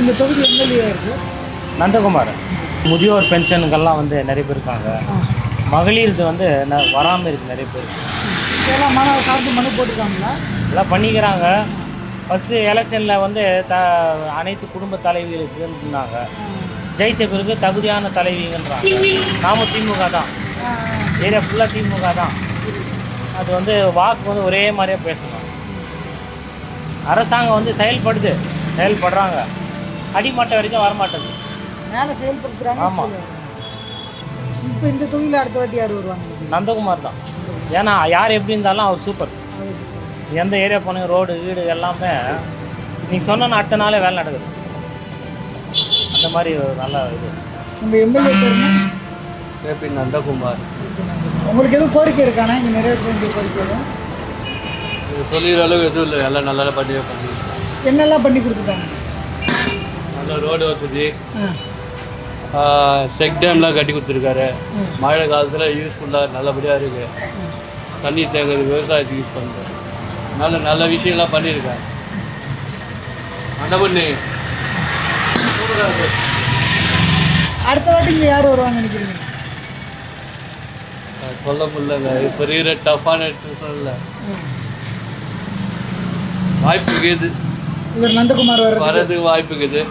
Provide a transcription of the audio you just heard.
இந்த தொகுதி MLA sir Nandakumar. முதியோர் பென்ஷனுக்கெல்லாம் வந்து நிறைய பேர் இருக்காங்க. மகளிருக்கு வந்து வராமல் இருக்கு நிறைய பேர். இதெல்லாம் மன சார்பு மனு போட்டிருக்காங்களா? எல்லாம் பண்ணிக்கிறாங்க. ஃபஸ்ட்டு எலெக்ஷனில் வந்து த அனைத்து குடும்ப தலைவிகளுக்கு இருந்தாங்க. ஜெயிச்ச பிறகு தகுதியான தலைவிங்கன்றாங்க நாம திமுக தான். ஏரியா ஃபுல்லாக திமுக தான். அது வந்து வாக்கு வந்து ஒரே மாதிரியே பேசணும். அரசாங்கம் வந்து செயல்படுது. செயல்படுறாங்க. அடிமட்டம் வரைக்கும் வரமாட்டேங்குது. மேலே செயல்படுத்துகிறாங்க ஆமா. இப்போ இந்த தொகுதியில் அடுத்த வாட்டி யார் வருவாங்க? நந்தகுமார் தான். ஏன்னா யார் எப்படி இருந்தாலும் அவர் சூப்பர் எந்த ஏரியா போனீங்க ரோடு வீடு எல்லாமே நீ சொன்ன அடுத்த நாளே வேலை நடக்குது. அந்த மாதிரி நல்ல இது. உங்கள் எம்எல்ஏ கேபி நந்தகுமார். உங்களுக்கு எதுவும் கோரிக்கை இருக்கானா இங்கே நிறைவேற்ற வேண்டிய கோரிக்கை சொல்லிடுற அளவுக்கு எதுவும் இல்லை. எல்லாம் நல்லா பண்ணியே பண்ணி என்னெல்லாம் பண்ணி கொடுத்துட்டாங்க? நல்ல ரோடு வசதி. செக் டேம்லாம் கட்டி கொடுத்துருக்காரு. மழை காலத்தில் யூஸ்ஃபுல்லாக நல்லபடியாக இருக்குது தண்ணி தேங்குறது விவசாயத்துக்கு யூஸ் பண்ணுறேன் நல்ல நல்ல விஷயம்லாம் பண்ணியிருக்காரு அண்ணபண்ணி அடுத்த வாட்டி இங்கே யார் வருவாங்க நினைக்கிறீங்க? சொல்ல முடியலங்க. இப்போ இருக்கிற டஃப்பான சொல்லல வாய்ப்பு இருக்குது. நந்தகுமார் வர வர்றதுக்கு வாய்ப்பு இருக்குது.